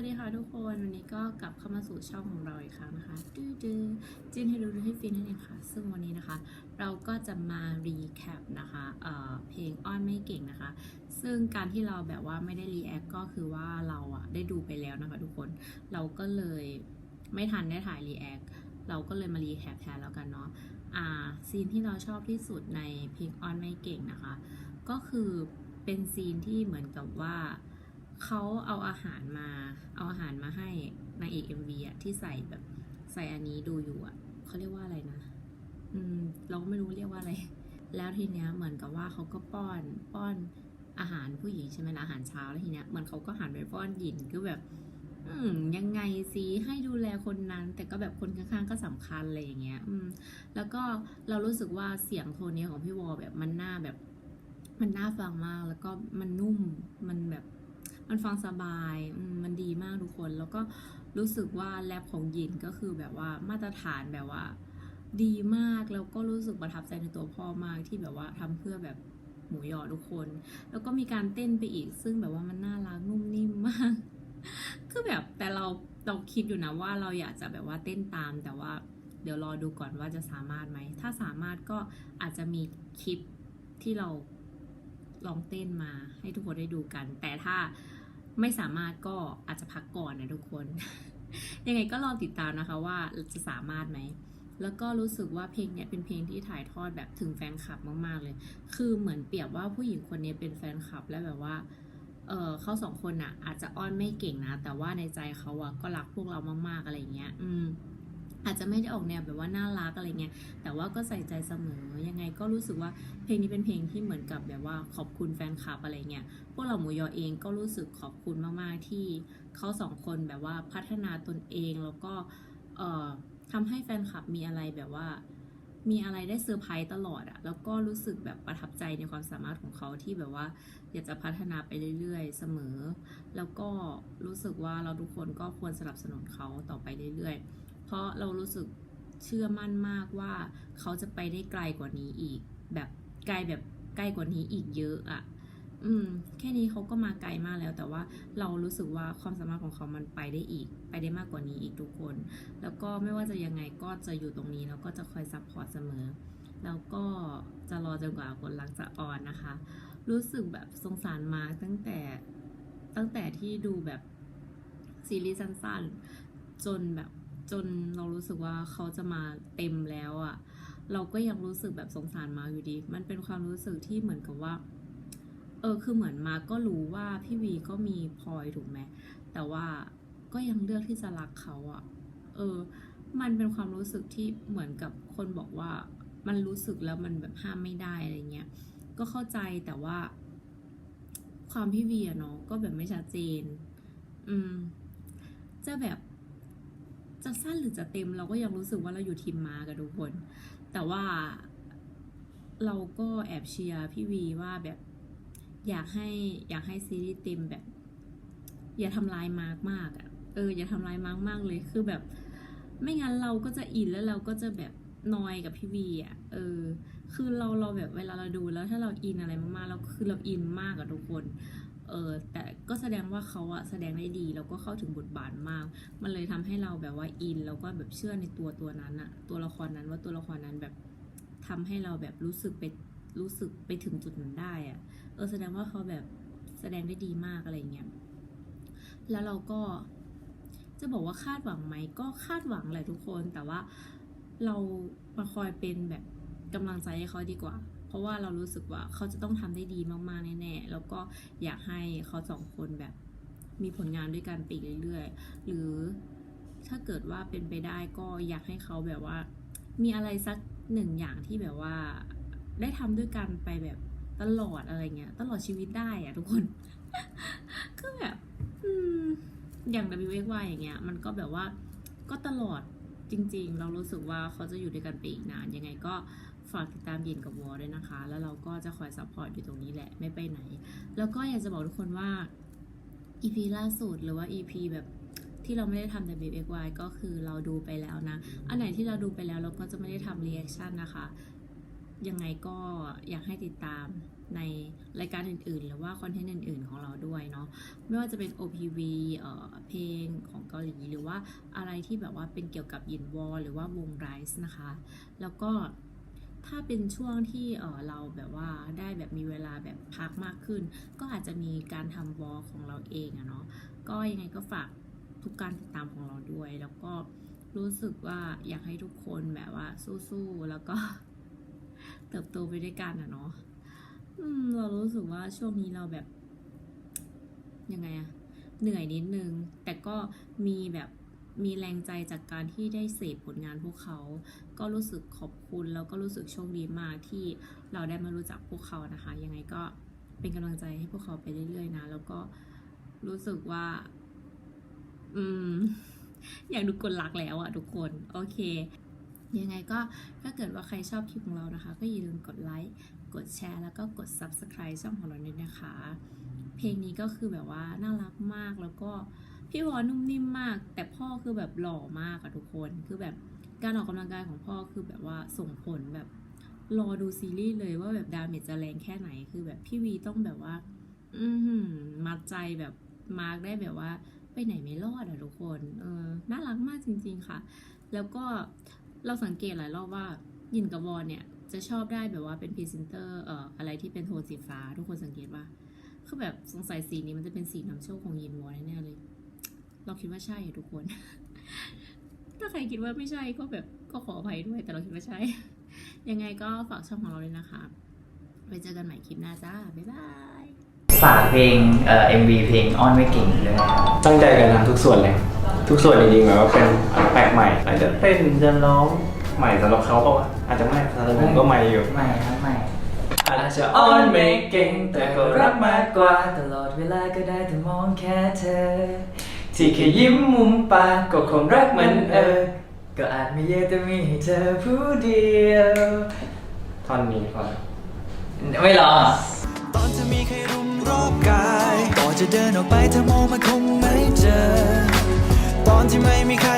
วัสดีค่ะทุกคน วันนี้ก็กลับเข้ามาสู่ช่องของเราอีกครั้งนะคะดื้อดื้อจินให้ดูดูให้ฟินนั่นเองค่ะ ซึ่งวันนี้นะคะ เราก็จะมารีแคปนะคะเเพลงอ้อนไม่เก่งนะคะ ซึ่งการที่เราแบบว่าไม่ได้รีแอคก็คือว่าเราอะได้ดูไปแล้วนะคะทุกคนเราก็เลยไม่ทันได้ถ่ายรีแอคเราก็เลยมารีแคปแทนแล้วกันเนาะอ่าซีนที่เราชอบที่สุดในเพลงอ้อนไม่เก่งนะคะ ก็คือเป็นซีนที่เหมือนกับว่า เขาเอาอาหารมา เอาอาหารมาให้นางเอก MV อะที่ใส่แบบใส่อันนี้ดูอยู่อะเขาเรียกว่าอะไรนะ อืม เราก็ไม่รู้เรียกว่าอะไร แล้วทีเนี้ยเหมือนกับว่าเขาก็ป้อนป้อนอาหารผู้หญิงใช่ไหมล่ะอาหารเช้าแล้วทีเนี้ยเหมือนเขาก็หันไปป้อนหญิงก็แบบ อืม ยังไงสิให้ดูแลคนนั้น แต่ก็แบบคนข้างๆก็สำคัญอะไรอย่างเงี้ย อืม แล้วก็เรารู้สึกว่าเสียงโทนนี้ของพี่วอแบบมันน่าแบบ มันน่าฟังมากแล้วก็มันนุ่มมันแบบ มันฟังสบายมันดีมากทุกคน แล้วก็รู้สึกว่าแรปของยินก็คือแบบว่ามาตรฐานแบบว่า ดีมากแล้วก็รู้สึกประทับใจในตัวพ่อมากที่แบบว่าทำเพื่อแบบหมูหยอทุกคน แล้วก็มีการเต้นไปอีก ซึ่งแบบว่ามันน่ารักนุ่มนิ่มมาก คือแบบแต่เราเราคิดอยู่นะว่าเราอยากจะแบบว่าเต้นตามแต่ว่าเดี๋ยวรอดูก่อนว่าจะสามารถไหม ถ้าสามารถก็อาจจะมีคลิปที่เราลองเต้นมาให้ทุกคนได้ดูกัน แต่ถ้า ไม่สามารถก็อาจจะพักก่อนนะทุกคน ยังไงก็ลองติดตามนะคะว่าจะสามารถไหม แล้วก็รู้สึกว่าเพลงเนี้ยเป็นเพลงที่ถ่ายทอดแบบถึงแฟนคลับมากๆเลย คือเหมือนเปรียบว่าผู้หญิงคนนี้เป็นแฟนคลับและแบบว่าเออเขาสองคนอะอาจจะอ้อนไม่เก่งนะ แต่ว่าในใจเขาอะก็รักพวกเรามากๆอะไรเงี้ย อืม อาจจะไม่ได้ออกแนวแบบว่าน่ารักอะไรเงี้ย แต่ว่าก็ใส่ใจเสมอ ยังไงก็รู้สึกว่าเพลงนี้เป็นเพลงที่เหมือนกับแบบว่าขอบคุณแฟนคลับอะไรเงี้ย พวกเราหมูยอเองก็รู้สึกขอบคุณมากๆที่เขาสองคนแบบว่าพัฒนาตนเองแล้วก็เอ่อทำให้แฟนคลับมีอะไรแบบว่า มีอะไรได้เซอร์ไพรส์ตลอดอะแล้วก็รู้สึกแบบประทับใจในความสามารถของเขาที่แบบว่า อยากจะพัฒนาไปเรื่อยๆ เสมอ แล้วก็รู้สึกว่าเราทุกคนก็ควรสนับสนุนเขาต่อไปเรื่อยๆ เพราะเรารู้สึกเชื่อมั่นมากว่าเขาจะไปได้ไกลกว่านี้อีก แบบไกลแบบใกล้กว่านี้อีกเยอะอะอืม แค่นี้เขาก็มาไกลมากแล้ว แต่ว่าเรารู้สึกว่าความสามารถของเขามันไปได้อีก ไปได้มากกว่านี้อีกทุกคน แล้วก็ไม่ว่าจะยังไงก็จะอยู่ตรงนี้แล้วก็จะคอยซัพพอร์ตเสมอ แล้วก็จะรอจนกว่าคนรักจะออนนะคะ รู้สึกแบบสงสารมาตั้งแต่ตั้งแต่ที่ดูแบบซีรีส์สั้นๆ จนแบบ จนเรารู้สึกว่าเขาจะมาเต็มแล้วอะ่ะ เราก็ยังรู้สึกแบบสงสารมาอยู่ดี มันเป็นความรู้สึกที่เหมือนกับว่า เออคือเหมือนมาก็รู้ว่าพี่วีก็มีพลอยถูกไหมแต่ว่าก็ยังเลือกที่จะรักเขาอะ่ะ เออ มันเป็นความรู้สึกที่เหมือนกับคนบอกว่ามันรู้สึกแล้วมันแบบห้ามไม่ได้อะไรเงี้ย ก็เข้าใจแต่ว่า ความพี่วียเนาะก็แบบไม่ชัดเจน อืม จะแบบ จะสั้นหรือจะเต็มเราก็ยังรู้สึกว่าเราอยู่ทีมมากับทุกคน แต่ว่าเราก็แอบเชียร์พี่วีว่าแบบอยากให้อยากให้ซีรีส์เต็มแบบ อย่าทำลายมากมากอะเอออย่าทำลายมากมากเลยคือแบบ ไม่งั้นเราก็จะอินแล้วเราก็จะแบบนอยกับพี่วีอะเออ คือเราเราแบบเวลาเราดูแล้วถ้าเราอินอะไรมากๆเราคือเราอินมากกับทุกคน เออแต่ก็แสดงว่าเขาอะแสดงได้ดีแล้วก็เข้าถึงบทบาทมาก มันเลยทำให้เราแบบว่าอิน แล้วก็แบบเชื่อในตัวตัวนั้นอะตัวละครนั้นว่าตัวละครนั้นแบบทำให้เราแบบรู้สึกไปรู้สึกไปถึงจุดนั้นได้อะเออแสดงว่าเขาแบบแสดงได้ดีมากอะไรเงี้ยแล้วเราก็จะบอกว่าคาดหวังไหมก็คาดหวังแหละทุกคนแต่ว่าเรามาคอยเป็นแบบกำลังใจให้เขาดีกว่า เพราะว่าเรารู้สึกว่าเขาจะต้องทำได้ดีมากๆแน่ๆแล้วก็อยากให้เขาสองคนแบบมีผลงานด้วยกันไปเรื่อยๆ หรือถ้าเกิดว่าเป็นไปได้ก็อยากให้เขาแบบว่า มีอะไรสักหนึ่งอย่างที่แบบว่า ได้ทำด้วยกันไปแบบตลอดอะไรเงี้ย ตลอดชีวิตได้อะทุกคนก็แบบอืมอย่าง w x y อย่างเงี้ย มันก็แบบว่าก็ตลอดจริง ๆ เรารู้สึกว่าเขาจะอยู่ด้วยกันไปอีกนานยังไงก็ ฝากติดตามยินกับวอด้วยนะคะ แล้วเราก็จะคอยซัพพอร์ตอยู่ตรงนี้แหละไม่ไปไหน แล้วก็อยากจะบอกทุกคนว่า EP ล่าสุดหรือว่า EP แบบที่เราไม่ได้ทำใน w x y ก็คือเราดูไปแล้วนะ อันไหนที่เราดูไปแล้วเราก็จะไม่ได้ทำ reaction นะคะ ยังไงก็อยากให้ติดตามในรายการอื่นๆ หรือว่าคอนเทนต์อื่น ๆ ของเราด้วยเนาะไม่ว่าจะเป็น OPV เอ่อเพลงของเกาหลีหรือว่าอะไรที่แบบว่าเป็นเกี่ยวกับยินวอลหรือว่าวงไรส์นะคะ แล้วก็ ถ้าเป็นช่วงที่เออเราแบบว่าได้แบบมีเวลาแบบพักมากขึ้น ก็อาจจะมีการทำวอลของเราเองอะเนาะก็ยังไงก็ฝากทุกการติดตามของเราด้วย แล้วก็รู้สึกว่าอยากให้ทุกคนแบบว่าสู้ๆแล้วก็เติบโตไปด้วยกันอะเนาะเรารู้สึกว่าช่วงนี้เราแบบยังไงอะเหนื่อยนิดนึง แต่ก็มีแบบ มีแรงใจจากการที่ได้เสพผลงานพวกเขา ก็รู้สึกขอบคุณแล้วก็รู้สึกโชคดีมากที่เราได้มารู้จักพวกเขานะคะ ยังไงก็เป็นกำลังใจให้พวกเขาไปเรื่อยๆนะ แล้วก็รู้สึกว่า อืม อยากดูคนรักแล้วอะทุกคน โอเค ยังไงก็ถ้าเกิดว่าใครชอบคลิปของเรานะคะ ก็อย่าลืมกดไลค์ กดแชร์ แล้วก็กด Subscribe ช่องของเราด้วยนะคะ เพลงนี้ก็คือแบบว่าน่ารักมากแล้วก็ พี่วอนุ่มนิ่มมาก แต่พ่อคือแบบหล่อมากอะทุกคนคือแบบการออกกำลังกายของพ่อคือแบบว่าส่งผลแบบรอดูซีรีส์เลยว่าแบบดาเมจจะแรงแค่ไหนคือแบบพี่วีต้องแบบว่า อือหือมัดใจแบบมาร์กได้แบบว่า ไปไหนไม่รอดอะทุกคนเออน่ารักมากจริง ๆค่ะ แล้วก็เราสังเกตหลายรอบว่ายินกับวอนเนี่ยจะชอบได้แบบว่าเป็นพรีเซนเตอร์เอ่ออะไรที่เป็นโทนสีฟ้า ทุกคนสังเกตว่าคือแบบสงสัยสีนี้มันจะเป็นสีนำโชคของยินวอนแน่เลย เราคิดว่าใช่อะทุกคน ถ้าใครคิดว่าไม่ใช่ก็แบบก็ขออภัยด้วย แต่เราคิดว่าใช่ ยังไงก็ฝากช่องของเราเลยนะคะไปเจอกันใหม่คลิปหน้าจ้า บ๊ายบายฝากเพลงเอ่อ MV เพลงอ้อนไม่เก่งด้วยนะครับตั้งใจกันทำทุกส่วนเลย ทุกส่วนจริงๆแบบว่าเป็นแปลกใหม่อาจจะเต้นจะร้องใหม่สำหรับเขาก็อาจจะไม่สำหรับผมก็ใหม่อยู่ไม่ครับไม่ อาจจะอ้อนไม่เก่งแต่ก็รักมากกว่าตลอดเวลาก็ได้แต่มองแค่เธอ ที่แค่ยิ้มมุมปากก็คงรักมันเออ ก็อาจไม่เยอะแต่มีให้เธอผู้เดียวท่อนนี้ก่อนไม่ร้องเหรอตอนเธอมีใครรุมรอบกายก่อนจะเดินออกไปเธอมองมันคงไม่เจอ ตอนที่ไม่มีใคร